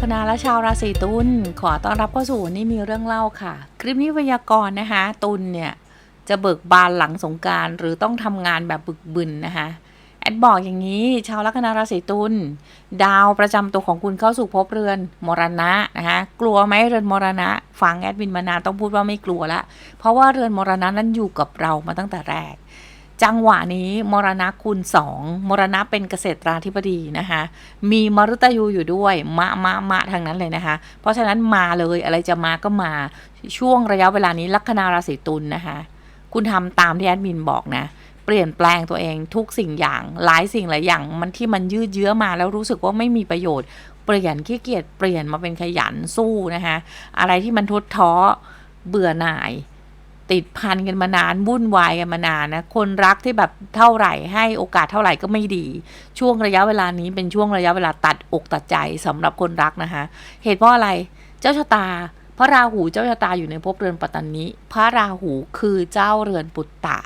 คนาและชาวราศีตุลขอต้อนรับเข้าสู่นนี้มีเรื่องเล่าค่ะ คลิปนี้พยากรณ์นะคะ ตุลเนี่ยจะเบิกบานหลังสงการหรือต้องทำงานแบบบึกบึนนะคะแอดบอกอย่างนี้ ชาวลัคนาราศีตุลดาวประจำตัวของคุณเข้าสู่ภพเรือนมรณะนะคะกลัวไหมเรือนมรณะฟังแอดมินมานานต้องพูดว่าไม่กลัวละเพราะว่าเรือนมรณะนั้นอยู่กับเรามาตั้งแต่แรก จังหวะนี้มรณะคุณสองมรณะเป็นเกษตราธิบดีนะคะ มีมรุตยูอยู่ด้วย มะมะมะทางนั้นเลยนะคะ เพราะฉะนั้นมาเลยอะไรจะมาก็มาช่วงระยะเวลานี้ลัคนาราศีตุลนะคะ คุณทำตามที่แอดมินบอกนะ เปลี่ยนแปลงตัวเองทุกสิ่งอย่างหลายสิ่งหลายอย่างมันที่มันยืดเยื้อมาแล้วรู้สึกว่าไม่มีประโยชน์ เปลี่ยนขี้เกียจเปลี่ยนมาเป็นขยันสู้นะคะอะไรที่มันทุดท้อเบื่อหน่าย ติดพันกันมานานวุ่นวายกันมานานนะคนรักที่แบบเท่าไหร่ให้โอกาสเท่าไหร่ก็ไม่ดี ช่วงระยะเวลานี้เป็นช่วงระยะเวลาตัดอกตัดใจสำหรับคนรักนะคะเหตุเพราะอะไรเจ้าชะตาพระราหูเจ้าชะตาอยู่ในภพเรือนปัตตานิพระราหูคือเจ้าเรือนปุตตะ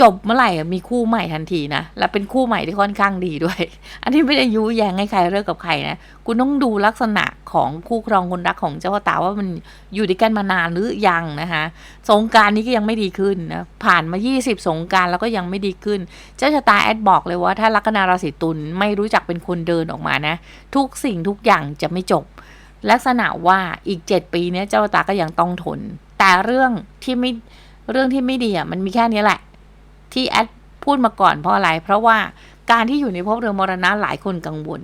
จบเมื่อไหร่มีคู่ใหม่ทันทีนะ และเป็นคู่ใหม่ที่ค่อนข้างดีด้วย อันนี้ไม่ได้ยุแยงให้ใครเลิกกับใครนะ คุณต้องดูลักษณะของคู่ครองคนรักของเจ้าตาว่ามันอยู่ด้วยกันมานานหรือยังนะคะสงการนี้ก็ยังไม่ดีขึ้นนะผ่านมา 20 สงการแล้วก็ยังไม่ดีขึ้น เจ้าชะตาแอดบอกเลยว่าถ้าลัคนาราศีตุลไม่รู้จักเป็นคนเดินออกมานะ ทุกสิ่งทุกอย่างจะไม่จบ ลักษณะว่าอีก 7 ปีนี้เจ้าตาก็ยังต้องทน แต่เรื่องที่ไม่เรื่องที่ไม่ดีอะมันมีแค่นี้แหละ ที่แอดพูดมาก่อนเพราะอะไร เพราะว่าการที่อยู่ในภพเรือนมรณะหลายคนกังวล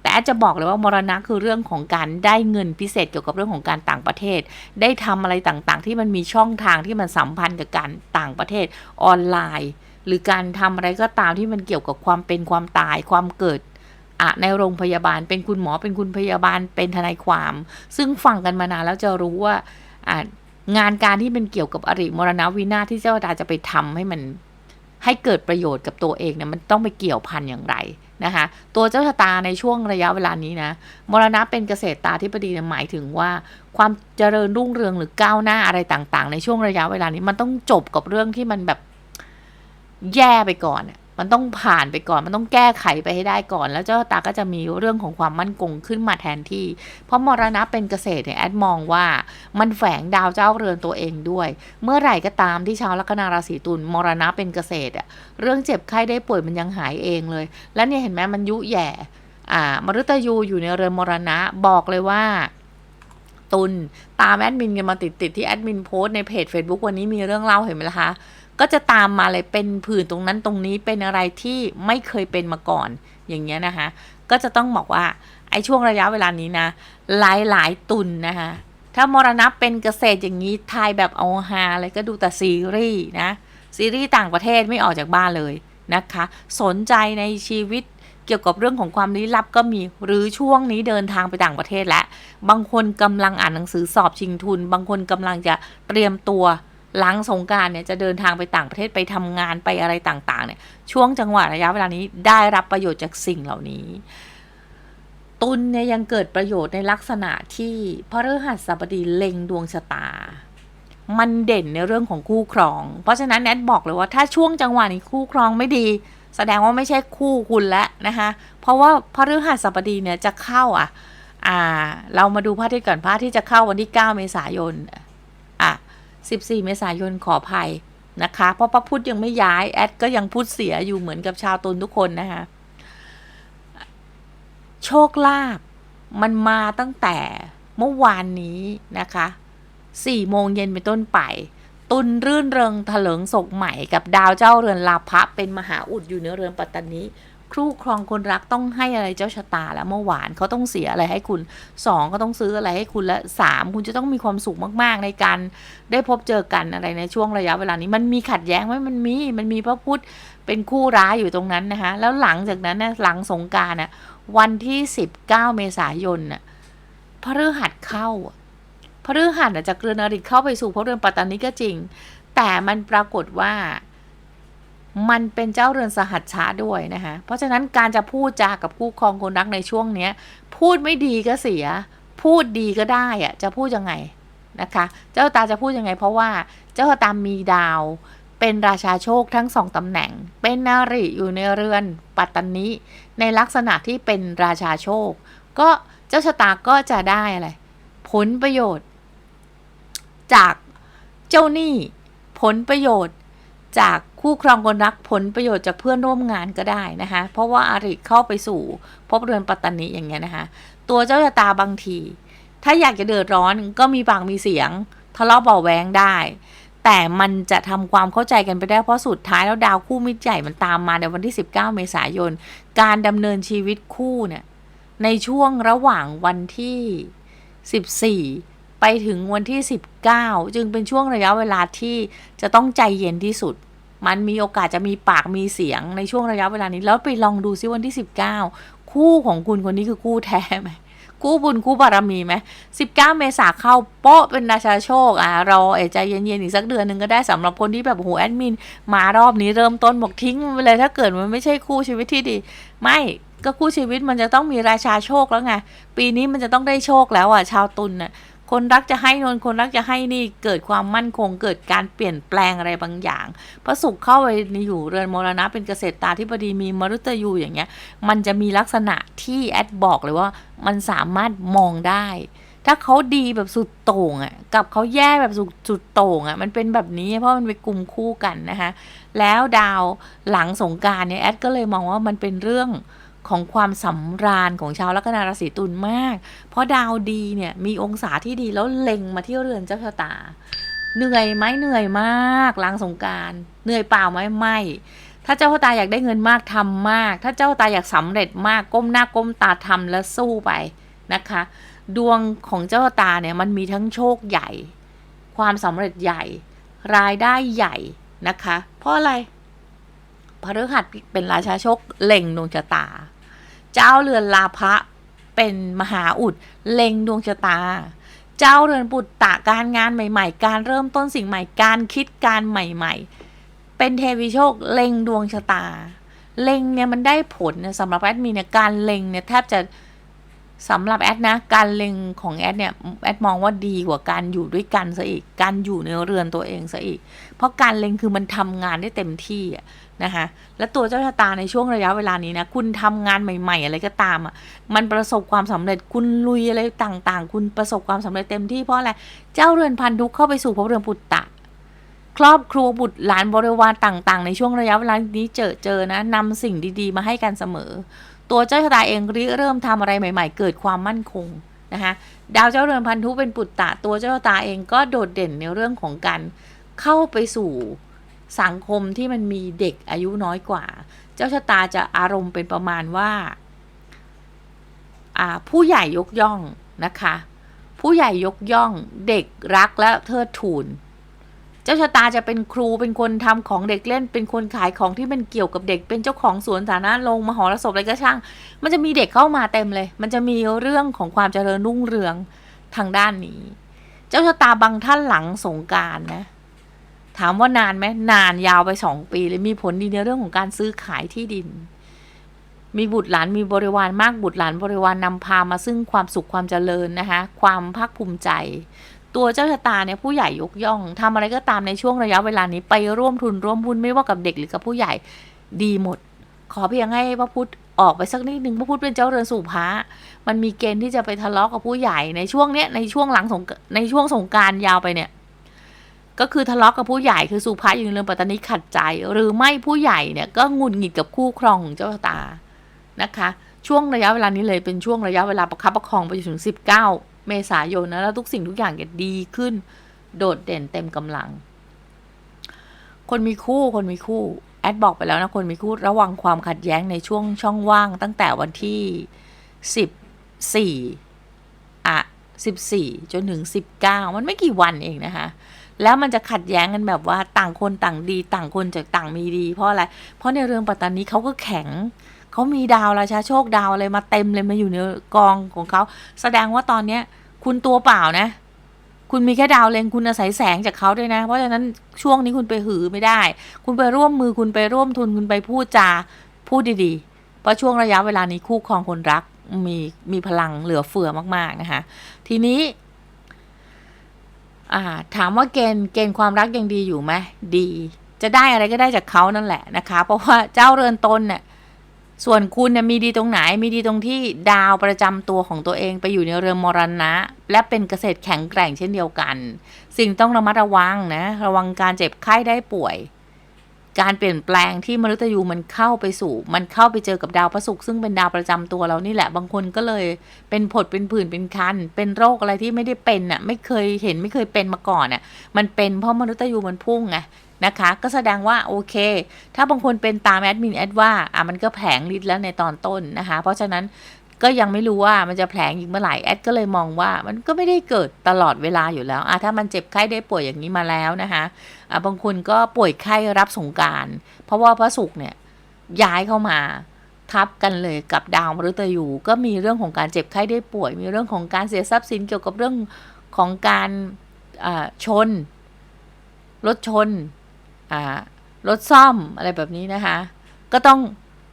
แต่แอดจะบอกเลยว่ามรณะคือเรื่องของการได้เงินพิเศษเกี่ยวกับเรื่องของการต่างประเทศ ได้ทำอะไรต่างๆ ที่มันมีช่องทางที่มันสัมพันธ์กับการต่างประเทศออนไลน์ หรือการทำอะไรก็ตามที่มันเกี่ยวกับความเป็นความตายความเกิดอะในโรงพยาบาลเป็นคุณหมอเป็นคุณพยาบาลเป็นทนายความ ซึ่งฟังกันมานานแล้วจะรู้ว่าอ่างานการที่เป็นเกี่ยวกับอริมรณวินาศที่เจ้าดาจะไปทำให้มัน ให้เกิดประโยชน์กับตัวเองเนี่ยมันต้องไปเกี่ยวพันอย่างไรนะคะ ตัวเจ้าชะตาในช่วงระยะเวลานี้นะมรณะเป็นเกษตรตาธิบดีเนี่ยหมายถึงว่า ความเจริญรุ่งเรืองหรือก้าวหน้าอะไรต่าง ๆ ในช่วงระยะเวลานี้มันต้องจบกับเรื่องที่มันแบบแย่ไปก่อนอะ มันต้องผ่านไปก่อน มันต้องแก้ไขไปให้ได้ก่อน แล้วเจ้าตาก็จะมีเรื่องของความมั่นคงขึ้นมาแทนที่ เพราะมรณะเป็นเกษตรเนี่ยแอดมองว่ามันแฝงดาวเจ้าเรือนตัวเองด้วย เมื่อไหร่ก็ตามที่ชาวลัคนาราศีตุลมรณะเป็นเกษตรอะเรื่องเจ็บไข้ได้ป่วยมันยังหายเองเลย แล้วเนี่ยเห็นไหมมันยุแย่อ่ามฤตยูอยู่ในเรือนมรณะบอกเลยว่าตุลตามแอดมินกันมาติดติดๆที่แอดมินโพสต์ในเพจ Facebook วันนี้มีเรื่องเล่าเห็นไหมล่ะคะ ก็จะตามมาเลยเป็นผื่นตรงนั้นตรงนี้เป็นอะไรที่ไม่เคยเป็นมาก่อน อย่างเงี้ยนะคะ ก็จะต้องบอกว่าไอ้ช่วงระยะเวลานี้นะ หลายหลายตุนนะคะ ถ้ามรณะเป็นเกษตรอย่างนี้ทายแบบเอาฮาอะไรก็ดูแต่ซีรีส์นะ ซีรีส์ต่างประเทศไม่ออกจากบ้านเลยนะคะ สนใจในชีวิตเกี่ยวกับเรื่องของความลี้ลับก็มีหรือช่วงนี้เดินทางไปต่างประเทศแล้วบางคนกำลังอ่านหนังสือสอบชิงทุน บางคนกำลังจะเตรียมตัว หลังสงการเนี่ยจะเดินทางไปต่างประเทศไปทำงานไปอะไรต่าง ๆ เนี่ย ช่วงจังหวะระยะเวลานี้ได้รับประโยชน์จากสิ่งเหล่านี้ ตุลเนี่ยยังเกิดประโยชน์ในลักษณะที่พระฤหัสบดีเล็งดวงชะตา มันเด่นในเรื่องของคู่ครอง เพราะฉะนั้นแนทบอกเลยว่าถ้าช่วงจังหวะนี้คู่ครองไม่ดี แสดงว่าไม่ใช่คู่คุณแล้วนะคะ เพราะว่าพระฤหัสบดีเนี่ยจะเข้าอะอ่าเรามาดูพระอาทิตย์ก่อนพระอาทิตย์จะเข้าวันที่ 9 เมษายนอะ 14 เมษายนขออภัยนะคะ เพราะพระพุธยังไม่ย้าย แอดก็ยังพุธเสียอยู่เหมือนกับชาวตุลทุกคนนะคะ โชคลาภมันมาตั้งแต่เมื่อวานนี้นะคะ4โมงเย็นเป็นต้นไป ตุนรื่นเริงถลิงศกใหม่กับดาวเจ้าเรือนลาภะเป็นมหาอุดอยู่ในเรือนปัตตานี ครู่ครองคนรักต้องให้อะไรเจ้าชะตาแล้วเมื่อวานเขาต้องเสียอะไรให้คุณสองก็ต้องซื้ออะไรให้คุณและสามคุณจะต้องมีความสุขมากๆ ในการได้พบเจอกันอะไรในช่วงระยะเวลานี้ มันมีขัดแย้งไหมมันมีมันมีพระพุทธเป็นคู่ร้ายอยู่ตรงนั้นนะคะแล้วหลังจากนั้นนะหลังสงการน่ะวันที่19เมษายนน่ะพระฤหัสเข้าพระฤหัสน่ะจากเรือนอริเข้าไปสู่พระเรือนปัตตานีก็จริง แต่มันปรากฏว่า มันเป็นเจ้าเรือนสหัชชาด้วยนะคะ เพราะฉะนั้นการจะพูดจากับคู่ครองคนรักในช่วงเนี้ย พูดไม่ดีก็เสีย พูดดีก็ได้อะจะพูดยังไงนะคะ เจ้าตาจะพูดยังไง เพราะว่าเจ้าตามีดาว เป็นราชาโชคทั้งสองตำแหน่ง เป็นนาริอยู่ในเรือนปัตตานีในลักษณะที่เป็นราชาโชค ก็เจ้าชะตาก็จะได้อะไรผลประโยชน์ จากเจ้าหนี้ผลประโยชน์จาก คู่ครองคนรักผลประโยชน์จากเพื่อนร่วมงานก็ได้นะคะ เพราะว่าอาริเข้าไปสู่ภพเรือนปัตตานีอย่างเงี้ยนะคะ ตัวเจ้าชะตาบางที ถ้าอยากจะเดือดร้อนก็มีปากมีเสียงทะเลาะเบาแวงได้ แต่มันจะทำความเข้าใจกันไปได้เพราะสุดท้ายแล้วดาวคู่มิตรใหญ่มันตามมาในวันที่ 19 เมษายน การดำเนินชีวิตคู่เนี่ยในช่วงระหว่างวันที่ 14ไปถึงวันที่ 19 จึงเป็นช่วงระยะเวลาที่จะต้องใจเย็นที่สุด มันมีโอกาสจะมีปากมีเสียงในช่วงระยะเวลานี้ แล้วไปลองดูซิวันที่ 19 คู่ของคุณคนนี้คือคู่แท้ไหมคู่บุญคู่บารมีไหม19เมษาเข้าโป๊ะเป็นราชาโชคอะรอเอใจเย็นๆอีกสักเดือนหนึ่งก็ได้สำหรับคนที่แบบโหแอดมิน มารอบนี้เริ่มต้นบอกทิ้งไปเลยถ้าเกิดมันไม่ใช่คู่ชีวิตที่ดี ไม่ก็คู่ชีวิตมันจะต้องมีราชาโชคแล้วไงปีนี้มันจะต้องได้โชคแล้วอะชาวตุลน่ะ คนรักจะให้นนคนรักจะให้นี่เกิดความมั่นคงเกิดการเปลี่ยนแปลงอะไรบางอย่าง พระศุกร์เข้าไปอยู่เรือนมรณะเป็นเกษตรตาธิบดีมีมรุตยูอย่างเงี้ย มันจะมีลักษณะที่แอดบอกเลยว่ามันสามารถมองได้ ถ้าเขาดีแบบสุดโต่งอะกับเขาแย่แบบสุดสุดโต่งอะมันเป็นแบบนี้เพราะมันไปกลุ่มคู่กันนะคะแล้วดาวหลังสงการเนี่ยแอดก็เลยมองว่ามันเป็นเรื่อง ของความสำราญของชาวลัคนาราศีตุลมาก เพราะดาวดีเนี่ยมีองศาที่ดีแล้วเล็งมาที่เรือนเจ้าชะตา เหนื่อยไหมเหนื่อยมากลังสงการเหนื่อยเปล่าไหมไม่ ถ้าเจ้าชะตาอยากได้เงินมากทำมาก ถ้าเจ้าชะตาอยากสำเร็จมากก้มหน้าก้มตาทำและสู้ไปนะคะ ดวงของเจ้าชะตาเนี่ยมันมีทั้งโชคใหญ่ ความสำเร็จใหญ่ รายได้ใหญ่นะคะ เพราะอะไรพฤหัสเป็นราชาโชคเล็งดวงชะตา เจ้าเรือนลาภะเป็นมหาอุดเล็งดวงชะตา เจ้าเรือนปุตตะการงานใหม่ ๆ การเริ่มต้นสิ่งใหม่การคิดการใหม่ ๆ เป็นเทวีโชคเล็งดวงชะตา เล็งเนี่ยมันได้ผลนะสำหรับแอดมินเนี่ยการเล็งเนี่ยแทบจะ สำหรับแอดนะ การเล็งของแอดเนี่ยแอดมองว่าดีกว่าการอยู่ด้วยกันซะอีก การอยู่ในเรือนตัวเองซะอีก เพราะการเล็งคือมันทำงานได้เต็มที่นะคะและตัวเจ้าชะตาในช่วงระยะเวลานี้นะคุณทำงานใหม่ ๆ อะไรก็ตามอะมันประสบความสำเร็จคุณลุยอะไรต่างๆ คุณประสบความสำเร็จเต็มที่เพราะอะไรเจ้าเรือนพันธุเข้าไปสู่ภพเรือนปุตตะครอบครัวบุตรหลานบริวารต่าง ๆ ในช่วงระยะเวลานี้เจอเจอนะนำสิ่งดี ๆ มาให้กันเสมอ ตัวเจ้าชะตาเองริเริ่มทำอะไรใหม่ ๆ เกิดความมั่นคงนะคะดาวเจ้าเรือนพันธุเป็นปุตตะตัวเจ้าชะตาเองก็โดดเด่นในเรื่องของการเข้าไปสู่สังคมที่มันมีเด็กอายุน้อยกว่า เจ้าชะตาจะอารมณ์เป็นประมาณว่าอ่าผู้ใหญ่ยกย่องนะคะ ผู้ใหญ่ยกย่อง เด็กรักและเทิดทูน เจ้าชะตาจะเป็นครูเป็นคนทำของเด็กเล่น เป็นคนขายของที่มันเกี่ยวกับเด็ก เป็นเจ้าของสวนสาธารณะลงมหรสพอะไรก็ช่าง มันจะมีเด็กเข้ามาเต็มเลย มันจะมีเรื่องของความเจริญรุ่งเรืองทางด้านนี้ เจ้าชะตาบางท่านหลังสงการนะ ถามว่านานไหมนานยาวไปสองปีเลยมีผลดีในเรื่องของการซื้อขายที่ดิน มีบุตรหลานมีบริวารมากบุตรหลานบริวารนำพามาซึ่งความสุขความเจริญนะคะความภาคภูมิใจ ตัวเจ้าชะตาเนี่ยผู้ใหญ่ยกย่องทำอะไรก็ตามในช่วงระยะเวลานี้ไปร่วมทุนร่วมบุญไม่ว่ากับเด็กหรือกับผู้ใหญ่ดีหมด ขอเพียงให้พระพุทธออกไปสักนิดหนึ่งพระพุทธเป็นเจ้าเรือนสู่พระมันมีเกณฑ์ที่จะไปทะเลาะกับผู้ใหญ่ในช่วงเนี้ยในช่วงหลังสงในช่วงสงการยาวไปเนี่ย ก็คือทะเลาะกับผู้ใหญ่คือสุภาอยู่ในเรือนปัตตานีขัดใจ หรือไม่ผู้ใหญ่เนี่ยก็งุดหงิดกับคู่ครองของเจ้าชะตานะคะ ช่วงระยะเวลานี้เลยเป็นช่วงระยะเวลาประคับประคองไปจนถึง19เเมษายนนะแล้วทุกสิ่งทุกอย่างจะดีขึ้น โดดเด่นเต็มกำลัง คนมีคู่คนมีคู่ แอดบอกไปแล้วนะคนมีคู่ระวังความขัดแย้งในช่วงช่องว่าง ตั้งแต่วันที่ 14 อะ 14 จนถึง 19 มันไม่กี่วันเองนะคะแล้วมันจะขัดแย้งกันแบบว่าต่างคนต่างดี ต่างคนจากต่างมีดี เพราะอะไร เพราะในเรื่องปัตตานีเขาก็แข็ง เขามีดาวราชาโชคดาวอะไรมาเต็มเลยมาอยู่ในกองของเขาแสดงว่าตอนเนี้ย คุณตัวเปล่านะ คุณมีแค่ดาวเลงคุณอาศัยแสงจากเขาด้วยนะ เพราะฉะนั้นช่วงนี้คุณไปหือไม่ได้ คุณไปร่วมมือคุณไปร่วมทุนคุณไปพูดจาพูดดีๆ เพราะช่วงระยะเวลานี้คู่ครองคนรักมีมีพลังเหลือเฟือมาก ๆ นะคะ ทีนี้ถามว่าเกณฑ์เกณฑ์ความรักยังดีอยู่ไหมดี จะได้อะไรก็ได้จากเขานั่นแหละนะคะ เพราะว่าเจ้าเรือนตนเนี่ย ส่วนคุณเนี่ยมีดีตรงไหน มีดีตรงที่ดาวประจำตัวของตัวเองไปอยู่ในเรือนมรณะ และเป็นเกษตรแข็งแกร่งเช่นเดียวกัน สิ่งต้องระมัดระวังนะ ระวังการเจ็บไข้ได้ป่วย การเปลี่ยนแปลงที่มฤตยูมันเข้าไปสู่ มันเข้าไปเจอกับดาวพระศุกร์ซึ่งเป็นดาวประจำตัวเรานี่แหละ บางคนก็เลยเป็นผดเป็นผื่นเป็นคัน เป็นโรคอะไรที่ไม่ได้เป็นอะ ไม่เคยเห็นไม่เคยเป็นมาก่อนอะ มันเป็นเพราะมฤตยูมันพุ่งไง นะคะ ก็แสดงว่าโอเค ถ้าบางคนเป็นตามแอดมินแอดว่าอะมันก็แผลงฤทธิ์แล้วในตอนต้นนะคะ เพราะฉะนั้นก็ยังไม่รู้ว่ามันจะแผลงอีกเมื่อไหร่แอดก็เลยมองว่ามันก็ไม่ได้เกิดตลอดเวลาอยู่แล้วอะถ้ามันเจ็บไข้ได้ป่วยอย่างนี้มาแล้วนะคะอะบางคนก็ป่วยไข้รับสงการ เพราะว่าพระศุกร์เนี่ยย้ายเข้ามาทับกันเลยกับดาวมฤตยูก็มีเรื่องของการเจ็บไข้ได้ป่วย มีเรื่องของการเสียทรัพย์สินเกี่ยวกับเรื่องของการอ่าชนรถชน รถซ่อมอะไรแบบนี้นะคะ ก็ต้อง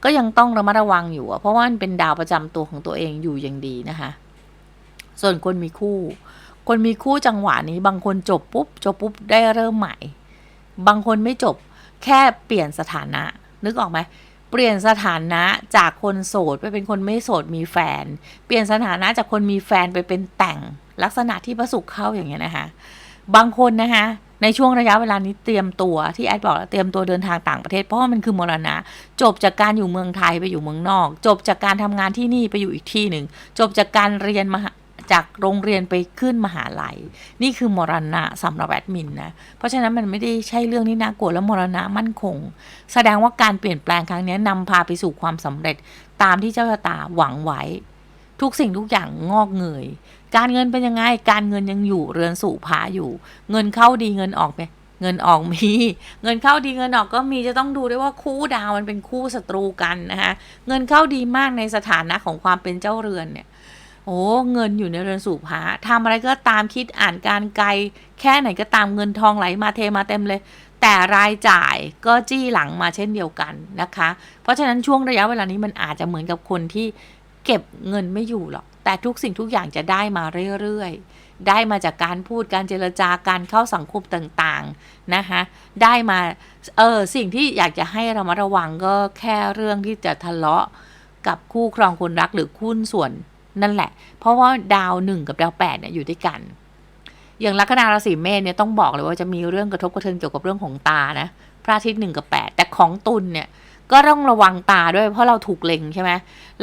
ก็ยังต้องระมัดระวังอยู่เพราะว่ามันเป็นดาวประจำตัวของตัวเองอยู่อย่างดีนะคะ ส่วนคนมีคู่ คนมีคู่จังหวะนี้ บางคนจบปุ๊บจบปุ๊บได้เริ่มใหม่ บางคนไม่จบแค่เปลี่ยนสถานะ นึกออกไหมเปลี่ยนสถานะจากคนโสดไปเป็นคนไม่โสดมีแฟน เปลี่ยนสถานะจากคนมีแฟนไปเป็นแต่งลักษณะที่ประสุขเข้าอย่างเงี้ยนะคะ บางคนนะคะ ในช่วงระยะเวลานี้เตรียมตัวที่แอดบอกแล้วเตรียมตัวเดินทางต่างประเทศเพราะมันคือมรณะ จบจากการอยู่เมืองไทยไปอยู่เมืองนอก จบจากการทำงานที่นี่ไปอยู่อีกที่หนึ่ง จบจากการเรียนมหาจากโรงเรียนไปขึ้นมหาลัย นี่คือมรณะสำหรับแอดมินนะ เพราะฉะนั้นมันไม่ได้ใช่เรื่องที่น่ากลัวและมรณะมั่นคง แสดงว่าการเปลี่ยนแปลงครั้งนี้นำพาไปสู่ความสำเร็จตามที่เจ้าชะตาหวังไว้ ทุกสิ่งทุกอย่างงอกเงย การเงินเป็นยังไง การเงินยังอยู่เรือนสู่ผาอยู่ เงินเข้าดีเงินออกไหมเงินออกมี เงินเข้าดีเงินออกก็มีจะต้องดูด้วยว่าคู่ดาวมันเป็นคู่ศัตรูกันนะคะเงินเข้าดีมากในสถานะของความเป็นเจ้าเรือนเนี่ยโอ้เงินอยู่ในเรือนสู่ผาทำอะไรก็ตามคิดอ่านการไกล แค่ไหนก็ตามเงินทองไหลมาเทมาเต็มเลย แต่รายจ่ายก็จี้หลังมาเช่นเดียวกันนะคะ เพราะฉะนั้นช่วงระยะเวลานี้มันอาจจะเหมือนกับคนที่ เก็บเงินไม่อยู่หรอก แต่ทุกสิ่งทุกอย่างจะได้มาเรื่อยๆ ได้มาจากการพูดการเจรจาการเข้าสังคมต่างๆนะคะได้มาเออสิ่งที่อยากจะให้เรามาระวังก็แค่เรื่องที่จะทะเลาะกับคู่ครองคนรักหรือคู่ส่วนนั่นแหละ เพราะว่าดาวหนึ่งกับดาวแปดเนี่ยอยู่ด้วยกัน อย่างลัคนาราศีเมษเนี่ยต้องบอกเลยว่าจะมีเรื่องกระทบกระเทือนเกี่ยวกับเรื่องของตานะพระอาทิตย์หนึ่งกับแปดแต่ของตุลเนี่ยก็ต้องระวังตาด้วยเพราะเราถูกเล็งใช่ไหม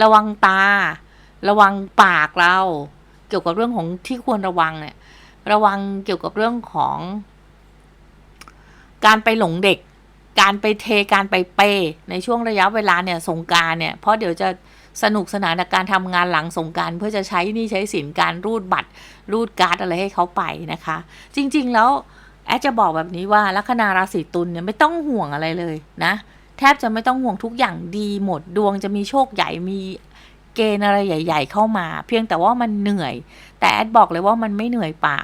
ระวังตา ระวังปากเรา เกี่ยวกับเรื่องของที่ควรระวังเนี่ย ระวังเกี่ยวกับเรื่องของ การไปหลงเด็ก การไปเทการไปเป ในช่วงระยะเวลาเนี่ยสงการเนี่ย เพราะเดี๋ยวจะสนุกสนานกับการทำงานหลังสงการเพื่อจะใช้นี่ใช้สินการรูดบัตร รูดการ์ดอะไรให้เขาไปนะคะ จริง ๆ แล้วแอดจะบอกแบบนี้ว่าลัคนาราศีตุลเนี่ยไม่ต้องห่วงอะไรเลยนะ แทบจะไม่ต้องห่วงทุกอย่างดีหมดดวงจะมีโชคใหญ่มีเกณฑ์อะไรใหญ่ ๆ เข้ามา เพียงแต่ว่ามันเหนื่อย แต่แอดบอกเลยว่ามันไม่เหนื่อยเปล่า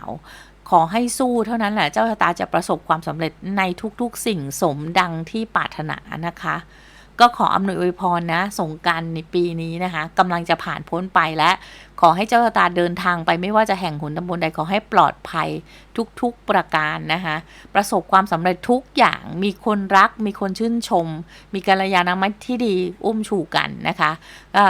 ขอให้สู้เท่านั้นแหละเจ้าชะตาจะประสบความสำเร็จในทุกๆสิ่งสมดังที่ปรารถนานะคะ ก็ขออำนวยอวยพรนะสงการในปีนี้นะคะกำลังจะผ่านพ้นไปและขอให้เจ้าชะตาเดินทางไปไม่ว่าจะแห่งหนตำบลใดขอให้ปลอดภัยทุกๆประการนะคะประสบความสำเร็จทุกอย่างมีคนรัก มีคนชื่นชม มีกัลยาณมิตรที่ดีอุ้มชูกันนะคะก็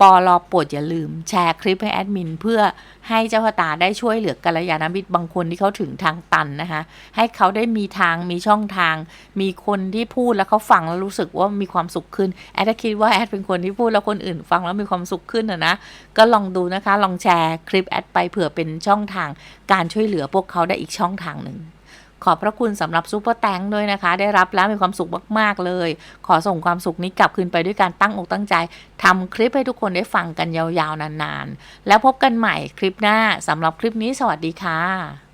ปอลอโปรดอย่าลืม แชร์คลิปให้แอดมิน เพื่อให้เจ้าชะตาได้ช่วยเหลือกัลยาณมิตรบางคนที่เขาถึงทางตันนะคะ ให้เขาได้มีทางมีช่องทาง มีคนที่พูดแล้วเขาฟังแล้วรู้สึกว่ามีความสุขขึ้น แอดคิดว่าแอดเป็นคนที่พูดแล้วคนอื่นฟังแล้วมีความสุขขึ้นนะนะก็ลองดูนะคะ ลองแชร์คลิปแอดไปเผื่อเป็นช่องทาง การช่วยเหลือพวกเขาได้อีกช่องทางหนึ่ง ขอบพระคุณสำหรับซูเปอร์แตงด้วยนะคะ ได้รับแล้วมีความสุขมากๆเลย ขอส่งความสุขนี้กลับคืนไปด้วยการตั้งอกตั้งใจทำคลิปให้ทุกคนได้ฟังกันยาวๆนานๆ แล้วพบกันใหม่คลิปหน้าสำหรับคลิปนี้สวัสดีค่ะ